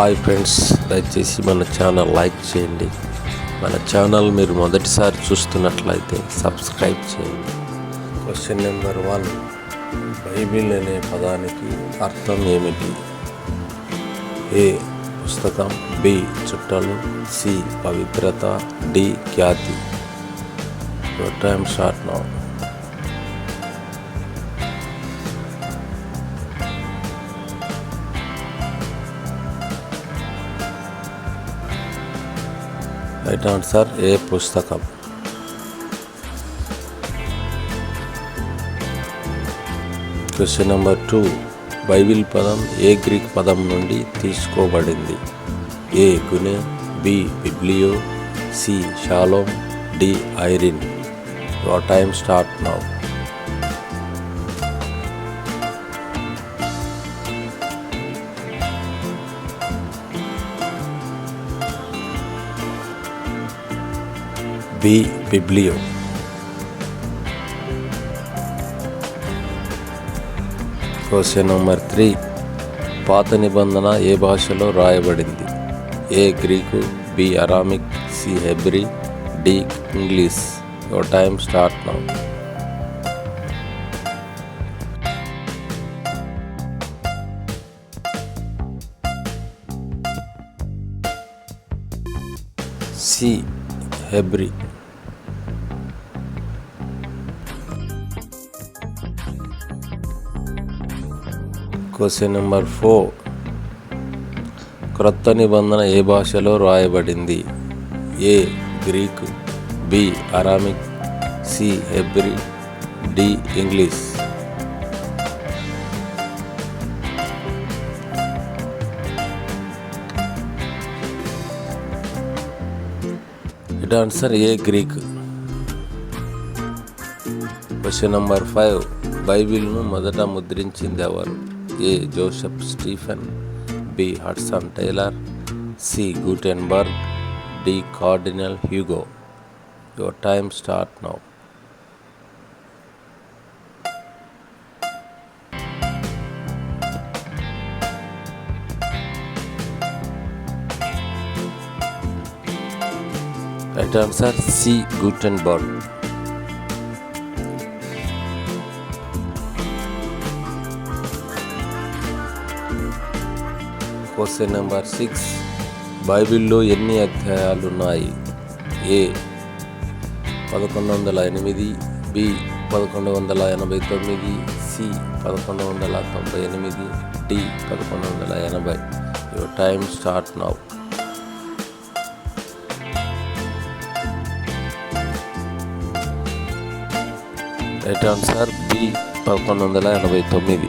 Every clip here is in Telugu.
హాయ్ ఫ్రెండ్స్ దయచేసి మన ఛానల్ లైక్ చేయండి. మన ఛానల్ మీరు మొదటిసారి చూస్తున్నట్లయితే సబ్స్క్రైబ్ చేయండి. క్వశ్చన్ నెంబర్ వన్ బైబిల్ అనే పదానికి అర్థం ఏమిటి? ఏ పుస్తకం? బి చుట్టలు సి పవిత్రత. D Khyati. Your time start now right answer A పుస్తకం క్వశ్చన్ నెంబర్ టూ బైబిల్ పదం ఏ గ్రీక్ పదం నుండి తీసుకోబడింది? A గునె B biblio C shalom D Irene your time start now B biblio. Question number three. పాత నిబంధన ఏ భాషలో రాయబడింది? A Greek B Aramaic C Hebrew D English. Your time start now C Hebrew. Question number four. క్రొత్త నిబంధన ఏ భాషలో రాయబడింది? A Greek B Aramaic C Hebrew D English. It answer A Greek. Question number five. బైబిల్ను మొదట ముద్రించింది ఎవరు? A Joseph Stephen B Hudson Taylor C Gutenberg D Cardinal Hugo your time start now right answer C Gutenberg question number six. బైబిల్లో ఎన్ని అధ్యాయాలు ఉన్నాయి ఏ పదకొండు వందల ఎనిమిది బి పదకొండు వందల ఎనభై తొమ్మిది సి పదకొండు వందల తొంభై ఎనిమిది డి పదకొండు వందల ఎనభై your time start now right answer B పదకొండు వందల ఎనభై తొమ్మిది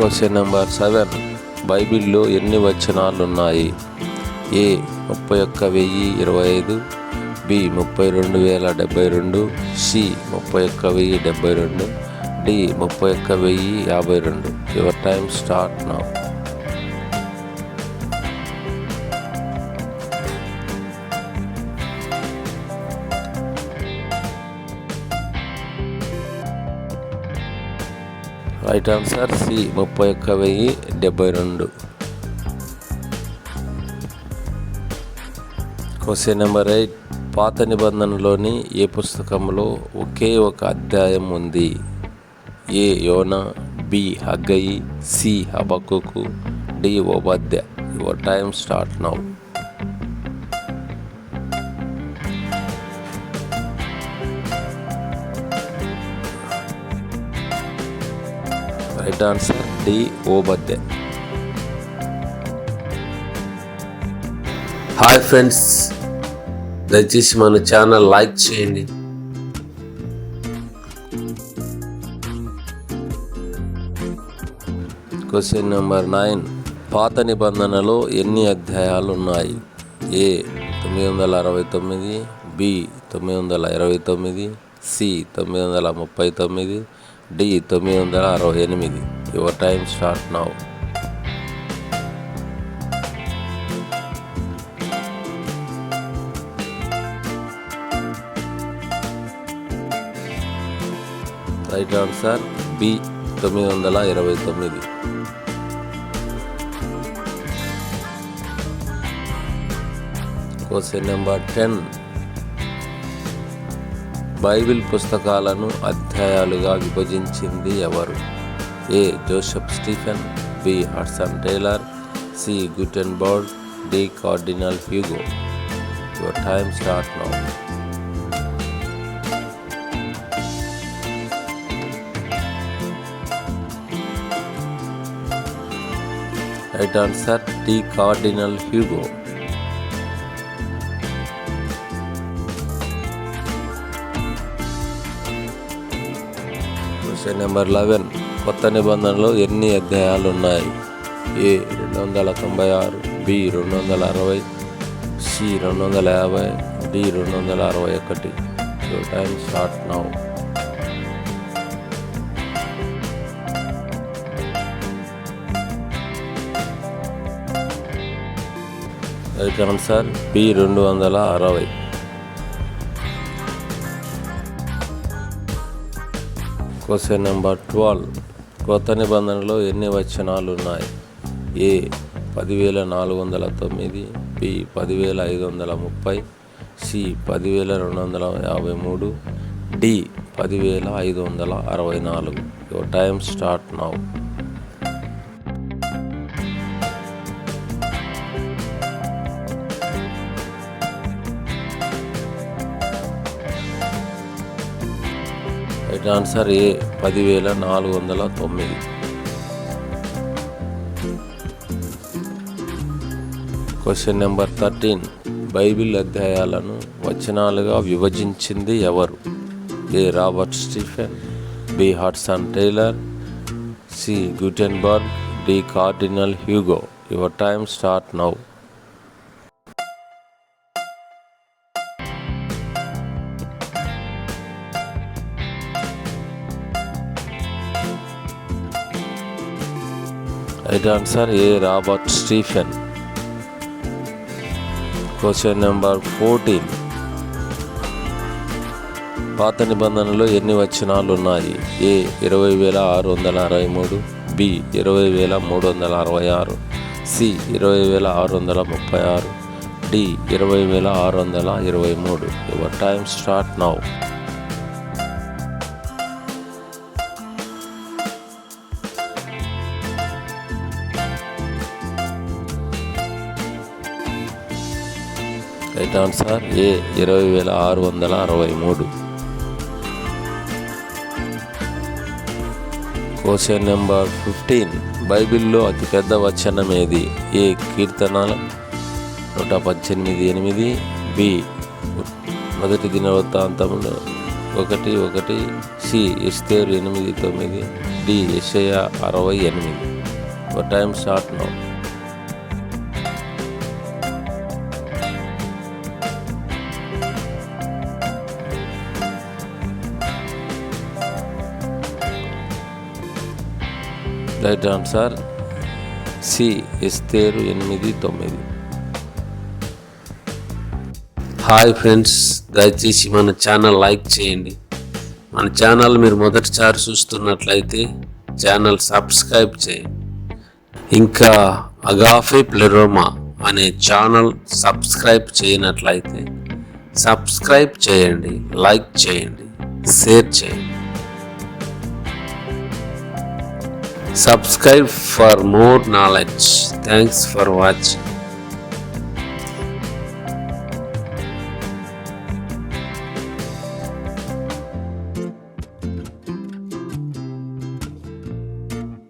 క్వశ్చన్ నెంబర్ సెవెన్. బైబిల్లో ఎన్ని వచనాలు ఉన్నాయి ఏ ముప్పై ఒక్క వెయ్యి ఇరవై ఐదు బి ముప్పై రెండు వేల డెబ్బై రెండు సి ముప్పై ఒక్క వెయ్యి డెబ్బై రెండు డి ముప్పై ఒక్క వెయ్యి యాభై రెండు. Your time start now. Right answer C ముప్పై ఒక్క వెయ్యి డెబ్బై రెండు. క్వశ్చన్ నెంబర్ ఎయిట్ పాత నిబంధనలోని ఏ పుస్తకంలో ఒకే ఒక అధ్యాయం ఉంది? ఏ యోన బి హగ్గయి సి హబకుకు D ఓబద్య your time start now right answer D ఓబద్య hi friends దయచేసి మన ఛానల్ లైక్ చేయండి. క్వశ్చన్ నెంబర్ నైన్ పాత నిబంధనలో ఎన్ని అధ్యాయాలు ఉన్నాయి ఏ తొమ్మిది వందల అరవై తొమ్మిది బి తొమ్మిది వందల ఇరవై తొమ్మిది సి తొమ్మిది వందల ముప్పై తొమ్మిది డి తొమ్మిది వందల అరవై ఎనిమిది. Your time start now right answer B తొమ్మిది వందల ఇరవై తొమ్మిది. క్వశ్చన్ నెంబర్ టెన్ బైబిల్ పుస్తకాలను అధ్యాయాలుగా విభజించింది ఎవరు? A. Joseph Stephen B. Hudson Taylor C. Gutenberg D. Cardinal Hugo. Your time start now. Right answer D. Cardinal Hugo. Question number eleven కొత్త నిబంధనలో ఎన్ని అధ్యాయాలు ఉన్నాయి ఏ రెండు వందల తొంభై ఆరు బి రెండు వందల అరవై సి రెండు వందల యాభై డి రెండు వందల అరవై ఒకటి time start now right answer B రెండు వందల అరవై క్వశ్చన్ నెంబర్ ట్వెల్వ్ కొత్త నిబంధనలో ఎన్ని వచనాలు ఉన్నాయి ఏ పదివేల నాలుగు వందల తొమ్మిది బి పదివేల ఐదు వందల ముప్పై సి పదివేల రెండు వందల యాభై మూడు డి పదివేల ఐదు వందల అరవై నాలుగు your time start now right answer A పదివేల నాలుగు వందల తొమ్మిది. క్వశ్చన్ నెంబర్ థర్టీన్ బైబిల్ అధ్యాయాలను వచనాలుగా విభజించింది ఎవరు? A Robert Stephen B Hudson Taylor C Gutenberg D Cardinal Hugo your time start now right answer A. Robert Stephen. Question number fourteen. పాత నిబంధనలో ఎన్ని వచనాలు ఉన్నాయి? ఏ. ఇరవై వేల ఆరు వందల అరవై మూడు. బి. ఇరవై వేల మూడు వందల అరవై ఆరు. సి. ఇరవై వేల ఆరు వందల ముప్పై ఆరు. డి. ఇరవై వేల ఆరు వందల ఇరవై మూడు. Your time start now. Right answer A ఇరవై వేల ఆరు వందల అరవై మూడు. Question number fifteen. బైబిల్లో అతిపెద్ద వచనం ఏది? ఏ కీర్తనల? నూట పద్దెనిమిది ఎనిమిది. బి మొదటి దినవృత్తాంతంలో ఒకటి ఒకటి. సి ఎస్తేరు ఎనిమిది తొమ్మిది. డి ఎస్ఐ అరవై ఎనిమిది. ఒక time start now right answer C Esther ఎనిమిది తొమ్మిది. హాయ్ ఫ్రెండ్స్ దయచేసి మన ఛానల్ లైక్ చేయండి. మన ఛానల్ మీరు మొదటిసారి చూస్తున్నట్లయితే ఛానల్ సబ్స్క్రైబ్ చేయండి. ఇంకా అగాఫే ప్లెరోమా అనే ఛానల్ సబ్స్క్రైబ్ చేయనట్లయితే సబ్స్క్రైబ్ చేయండి లైక్ చేయండి షేర్ చేయండి. Subscribe for more knowledge thanks for watching